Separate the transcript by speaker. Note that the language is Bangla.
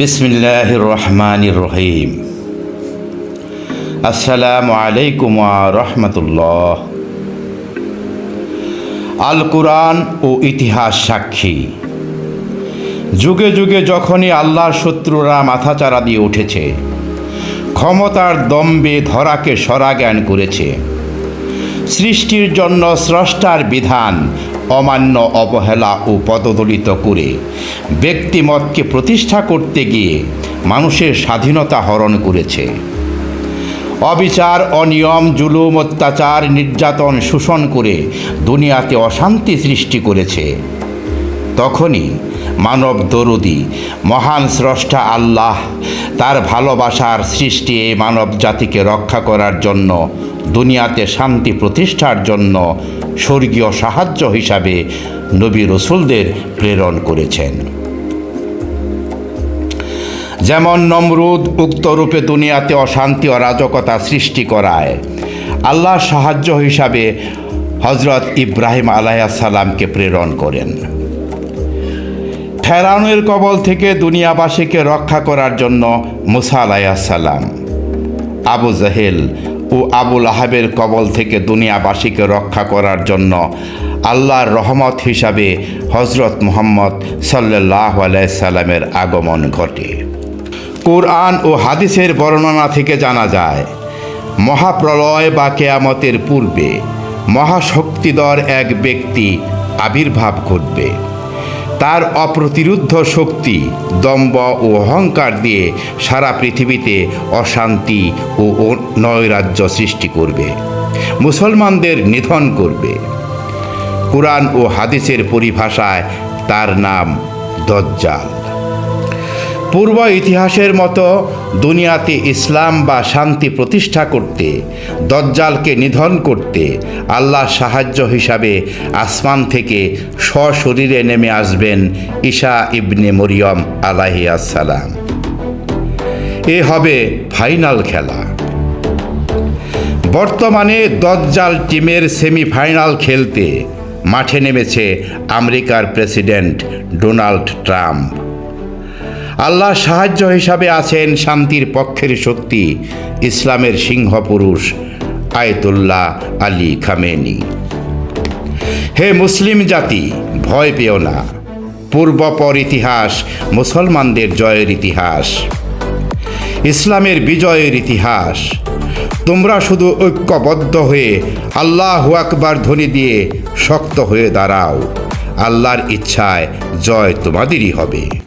Speaker 1: বিসমিল্লাহ রহমান রহিম আসসালামু আলাইকুম রহমতুল্লাহ। আল কুরআন ও ইতিহাস সাক্ষী। যুগে যুগে যখনই আল্লাহর শত্রুরা মাথাচাড়া দিয়ে উঠেছে, ক্ষমতার দম্বে ধরাকে সরা জ্ঞান করেছে সৃষ্টির জন্য স্রষ্টার বিধান অমান্য অবহেলা ও পদদলিত করে। ব্যক্তিমতকে প্রতিষ্ঠা করতে গিয়ে মানুষের স্বাধীনতা হরণ করেছে। অবিচার, অনিয়ম, জুলুম, অত্যাচার, নির্যাতন শোষণ করে দুনিয়াতে অশান্তি সৃষ্টি করেছে। তখনই মানব দরদি মহান স্রষ্টা আল্লাহ তার ভালোবাসার সৃষ্টি এই মানব জাতিকে রক্ষা করার জন্য দুনিয়াতে শান্তি প্রতিষ্ঠার জন্য স্বর্গীয় সাহায্য হিসাবে নবী রসুলদের প্রেরণ করেছেন। যেমন নমরুদ উক্ত রূপে দুনিয়াতে অশান্তি ও রাজকতা সৃষ্টি করায়, আল্লাহ সাহায্য হিসাবে হজরত ইব্রাহিম আলাইসাল্লামকে প্রেরণ করেন। ফেরাউনের কবল থেকে দুনিয়াবাসীকে রক্ষা করার জন্য মুসা আলাইসাল্লাম আবু জাহেল ও আবুল আহাবের কবল থেকে দুনিয়াবাসীকে রক্ষা করার জন্য আল্লাহর রহমত হিসাবে হজরত মুহাম্মদ সাল্লাহ আলাইসাল্লামের আগমন ঘটে। কোরআন ও হাদিসের বর্ণনা থেকে জানা যায়, মহাপ্রলয় বা কেয়ামতের পূর্বে মহাশক্তিধর এক ব্যক্তি আবির্ভাব ঘটবে। তার অপ্রতিরুদ্ধ শক্তি দম্ব ও অহংকার দিয়ে সারা পৃথিবীতে অশান্তি ও নৈরাজ্য সৃষ্টি করবে, মুসলমানদের নিধন করবে। কোরআন ও হাদিসের পরিভাষায় তার নাম দজ্জাল। পূর্ব ইতিহাসের মতো দুনিয়াতে ইসলাম বা শান্তি প্রতিষ্ঠা করতে, দজ্জালকে নিধন করতে আল্লাহ সাহায্য হিসাবে আসমান থেকে সশরীরে নেমে আসবেন ঈশা ইবনে মরিয়ম আলাহিয়াসালাম এ হবে ফাইনাল খেলা। বর্তমানে দজ্জাল টিমের সেমিফাইনাল খেলতে মাঠে নেমেছে আমেরিকার প্রেসিডেন্ট ডোনাল্ড ট্রাম্প। আল্লাহ সাহায্য হিসাবে আছেন শান্তির পক্ষের শক্তি, ইসলামের সিংহপুরুষ আয়তুল্লাহ আলী খামেনি। হে মুসলিম জাতি, ভয় পেও না। পূর্বপর ইতিহাস মুসলমানদের জয়ের ইতিহাস। ইসলামের বিজয়ের ইতিহাস। তোমরা শুধু ঐক্যবদ্ধ হয়ে আল্লাহ আকবার ধ্বনি দিয়ে শক্ত হয়ে দাঁড়াও। আল্লাহর ইচ্ছায় জয় তোমাদেরই হবে।